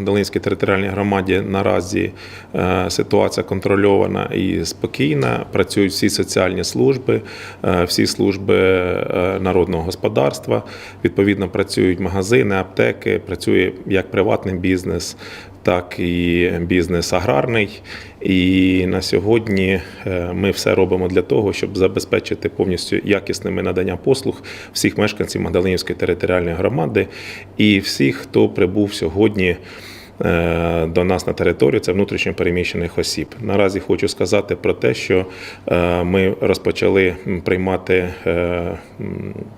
Долинській територіальній громаді наразі е, ситуація контрольована і спокійна. Працюють всі соціальні служби, е, всі служби е, народного господарства. Відповідно, працюють магазини, аптеки, працює як приватний бізнес, так і бізнес аграрний. І на сьогодні е, ми все робимо для того, щоб забезпечити повністю якісними надання послуг всіх мешканців Магдалинівської територіальної громади і всіх, хто прибув сьогодні. е, До нас на територію це внутрішньо переміщених осіб. Наразі хочу сказати про те, що е, ми розпочали приймати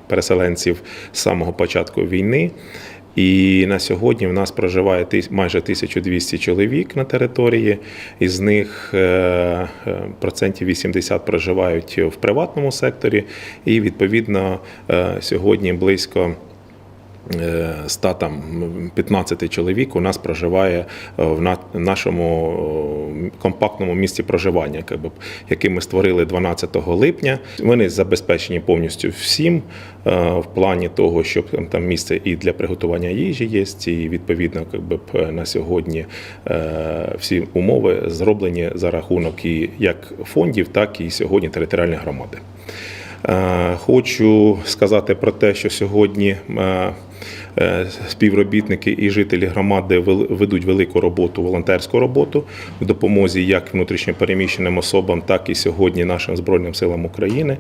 переселенців з самого початку війни. І на сьогодні в нас проживає майже 1200 чоловік на території. Із них е, е, процентів 80 проживають в приватному секторі, і відповідно е, сьогодні близько. Е, 100 15 чоловік у нас проживає е, в нашому е, компактному місці проживання, яке ми створили 12 липня. Вони забезпечені повністю всім в плані того, що там- місце і для приготування їжі є, і відповідно якби, на сьогодні всі умови зроблені за рахунок і як фондів, так і сьогодні територіальної громади. Хочу сказати про те, що сьогодні співробітники і жителі громади ведуть велику роботу, волонтерську роботу в допомозі як внутрішньопереміщеним особам, так і сьогодні нашим Збройним силам України.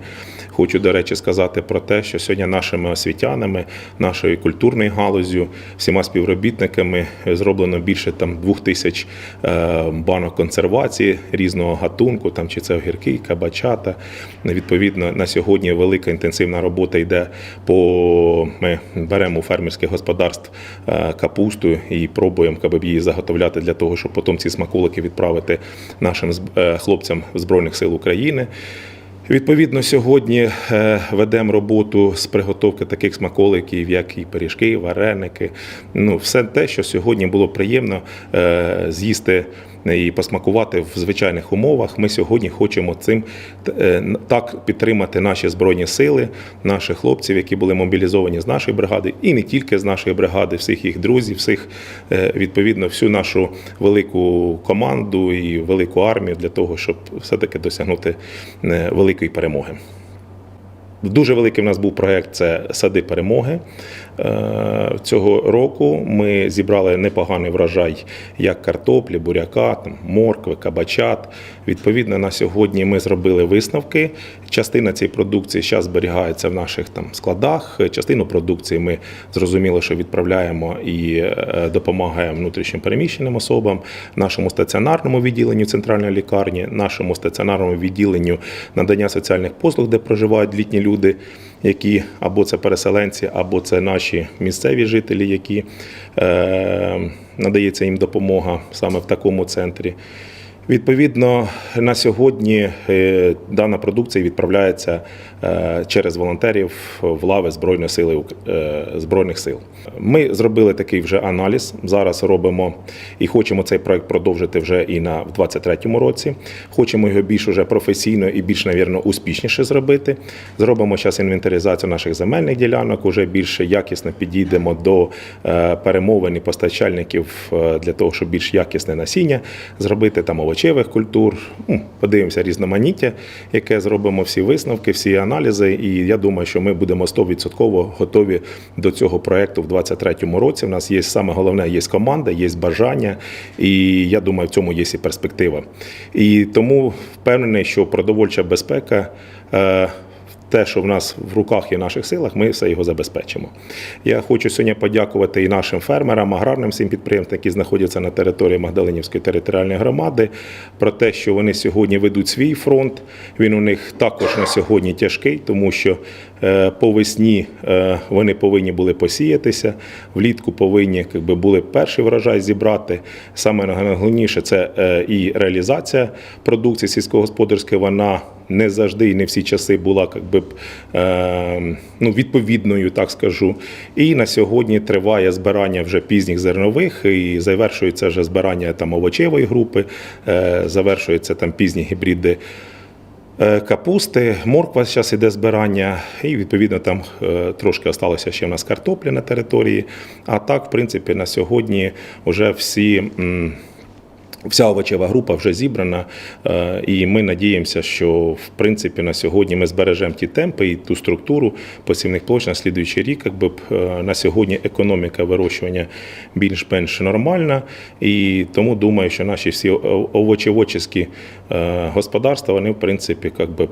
Хочу, до речі, сказати про те, що сьогодні нашими освітянами, нашою культурною галузю, всіма співробітниками зроблено більше там двох тисяч е, банок консервації різного гатунку, там чи це огірки, кабачата. Відповідно, на сьогодні велика інтенсивна робота йде по ми беремо у фермерських господарств е, капусту і пробуємо каби її заготовляти для того, щоб потім ці смаколики відправити нашим е, хлопцям Збройних сил України. Відповідно, сьогодні е, ведемо роботу з приготовки таких смаколиків, як і пиріжки, вареники. Ну, все те, що сьогодні було приємно з'їсти і посмакувати в звичайних умовах. Ми сьогодні хочемо цим е, так підтримати наші збройні сили, наших хлопців, які були мобілізовані з нашої бригади, і не тільки з нашої бригади, всіх їх друзів, всіх е, відповідно всю нашу велику команду і велику армію для того, щоб все-таки досягнути е, великої перемоги. Дуже великий в нас був проєкт це сади перемоги. Е, Цього року ми зібрали непоганий врожай як картоплі, буряка, там, моркви, кабачат. Відповідно, на сьогодні ми зробили висновки. Частина цієї продукції зараз зберігається в наших там складах. Частину продукції ми зрозуміло, що відправляємо і е, допомагаємо внутрішньо переміщеним особам, нашому стаціонарному відділенню центральної лікарні, нашому стаціонарному відділенню надання соціальних послуг, де проживають літні люди, які або це переселенці, або це наші місцеві жителі, які е, надається їм допомога саме в такому центрі. Відповідно, на сьогодні е, дана продукція відправляється е, через волонтерів в лави Збройної сили е, Збройних сил. Ми зробили такий вже аналіз. Зараз робимо і хочемо цей проект продовжити вже і на в 23-му році. Хочемо його більш уже професійно і більш, навірно, успішніше зробити. Зробимо зараз інвентаризацію наших земельних ділянок. Уже більш якісно підійдемо до перемовин і постачальників для того, щоб більш якісне насіння зробити там овочевих культур. Ну, Подивимося різноманіття, яке зробимо всі висновки, всі аналізи. І я думаю, що ми будемо 100% готові до цього проекту в 2023 році. У нас є саме головне, є команда, є бажання, і я думаю, в цьому є і перспектива. І тому впевнений, що продовольча безпека. Те, що в нас в руках і наших силах, ми все його забезпечимо. Я хочу сьогодні подякувати і нашим фермерам, аграрним всім підприємствам, які знаходяться на території Магдалинівської територіальної громади, про те, що вони сьогодні ведуть свій фронт. Він у них також на сьогодні тяжкий, тому що по весні е, вони повинні були посіятися, влітку повинні якби, були перший врожай зібрати. Саме найголовніше це е, і реалізація продукції сільськогосподарської. Вона не завжди і не всі часи була як би, е, ну, відповідною, так скажу. І на сьогодні триває збирання вже пізніх зернових і завершується вже збирання там овочевої групи, е, завершується там пізні гібриди Е, Капусти, морква зараз іде збирання, і відповідно там е, трошки осталося ще в нас картоплі на території. А так, в принципі, на сьогодні вже всі. Вся овочева група вже зібрана, е, і ми надіємося, що в принципі на сьогодні ми збережемо ті темпи і ту структуру посівних площ на слідуючий рік. Якби е, на сьогодні економіка вирощування більш-менш нормальна, і тому думаю, що наші всі овочеводчі е, господарства вони в принципі якби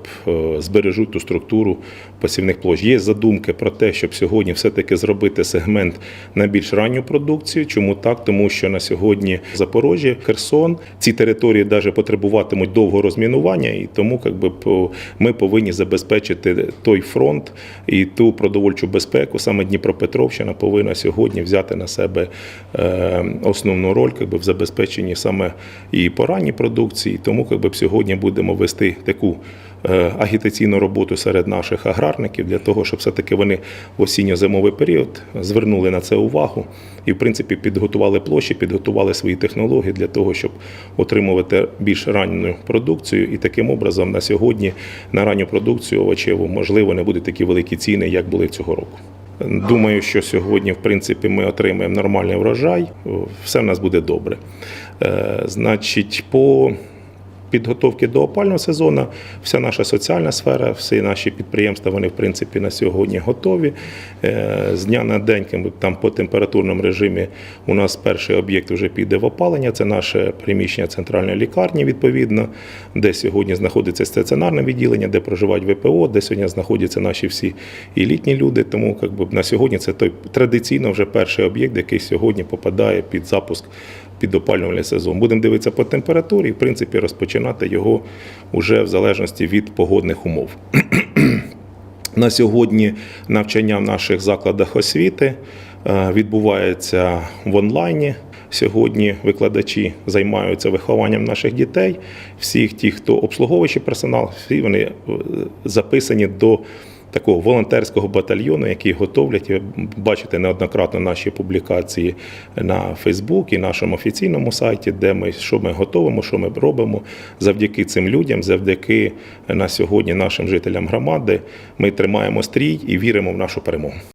збережуть ту структуру посівних площ. Є задумки про те, щоб сьогодні все-таки зробити сегмент на більш ранню продукцію. Чому так? Тому що на сьогодні Запорожжя, Херсон, ці території навіть потребуватимуть довго розмінування, і тому якби, ми повинні забезпечити той фронт і ту продовольчу безпеку. Саме Дніпропетровщина повинна сьогодні взяти на себе е, основну роль якби, в забезпеченні саме і поранній продукції. Тому якби, сьогодні будемо вести таку агітаційну роботу серед наших аграрників для того, щоб все-таки вони в осінньо-зимовий період звернули на це увагу і, в принципі, підготували площі, підготували свої технології для того, щоб отримувати більш ранню продукцію. І таким образом на сьогодні на ранню продукцію овочеву можливо не будуть такі великі ціни, як були цього року. Думаю, що сьогодні, в принципі, ми отримаємо нормальний врожай, все в нас буде добре. Е, Значить, по підготовки до опального сезону, вся наша соціальна сфера, всі наші підприємства, вони в принципі на сьогодні готові. Е, З дня на день там по температурному режимі у нас перший об'єкт вже піде в опалення. Це наше приміщення центральної лікарні, відповідно, де сьогодні знаходиться стаціонарне відділення, де проживають ВПО, де сьогодні знаходяться наші всі і літні люди. Тому якби, на сьогодні це той традиційно вже перший об'єкт, який сьогодні попадає під запуск під опалювальний сезон. Будемо дивитися по температурі, і, в принципі, розпочинати його вже в залежності від погодних умов. На сьогодні навчання в наших закладах освіти е, відбувається в онлайні. Сьогодні викладачі займаються вихованням наших дітей. Всіх ті, хто обслуговуючий персонал, всі вони е, записані до такого волонтерського батальйону, який готовлять. Бачите неоднократно наші публікації на Фейсбук і нашому офіційному сайті, де ми що ми готовимо, що ми робимо. Завдяки цим людям, завдяки на сьогодні нашим жителям громади, ми тримаємо стрій і віримо в нашу перемогу.